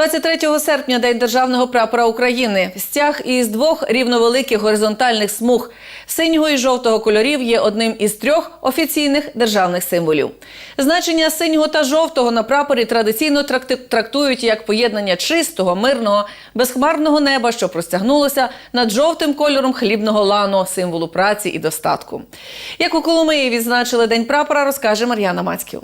23 серпня День державного прапора України. Стяг із двох рівновеликих горизонтальних смуг синього і жовтого кольорів є одним із трьох офіційних державних символів. Значення синього та жовтого на прапорі традиційно трактують як поєднання чистого, мирного, безхмарного неба, що простягнулося над жовтим кольором хлібного лану, символу праці і достатку. Як у Коломиї відзначили День прапора, розкаже Мар'яна Мацьків.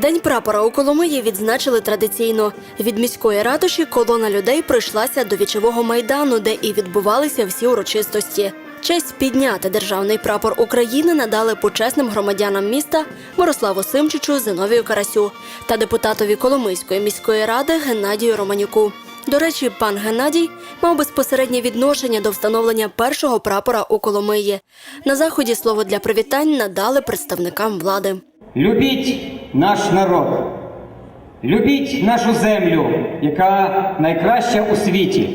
День прапора у Коломиї відзначили традиційно. Від міської ратуші колона людей прийшлася до вічового майдану, де і відбувалися всі урочистості. Честь підняти державний прапор України надали почесним громадянам міста Мирославу Симчичу, Зиновію Карасю та депутатові Коломийської міської ради Геннадію Романюку. До речі, пан Геннадій мав безпосереднє відношення до встановлення першого прапора у Коломиї. На заході слово для привітань надали представникам влади. Любіть наш народ, любіть нашу землю, яка найкраща у світі.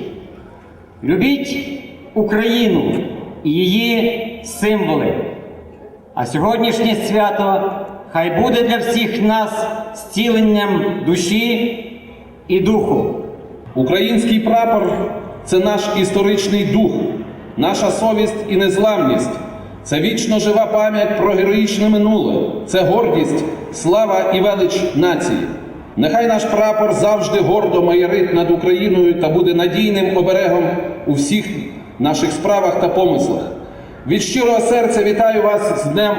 Любіть Україну і її символи. А сьогоднішнє свято хай буде для всіх нас зціленням душі і духу. Український прапор це наш історичний дух, наша совість і незламність. Це вічно жива пам'ять про героїчне минуле, це гордість, слава і велич нації. Нехай наш прапор завжди гордо майорить над Україною та буде надійним оберегом у всіх наших справах та помислах. Від щирого серця вітаю вас з Днем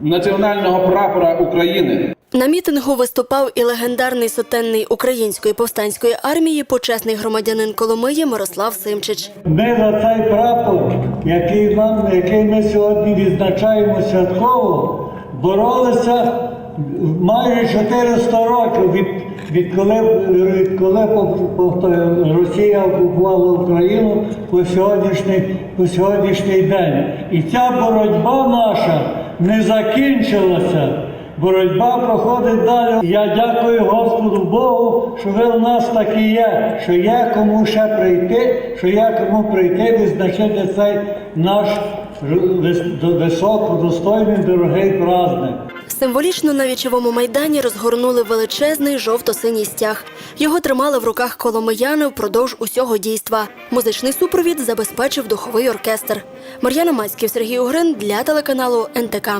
національного прапора України. На мітингу виступав і легендарний сотенний української повстанської армії, почесний громадянин Коломиї Мирослав Симчич. Ми за цей прапор, який, нам, який ми сьогодні відзначаємо святково, боролися майже 400 років від, відколи, відколи Росія окупувала Україну по сьогоднішній, по сьогоднішній день. І ця боротьба наша не закінчилася. Боротьба проходить далі. Я дякую Господу Богу, що ви у нас такі є, що є кому ще прийти, що є кому прийти відзначити цей наш вис- високодостойний, дорогий праздник. Символічно на вічовому майдані розгорнули величезний жовто-синій стяг. Його тримали в руках коломияни впродовж усього дійства. Музичний супровід забезпечив духовий оркестр. Мар'яна Мацьків, Сергій Угрин для телеканалу НТК.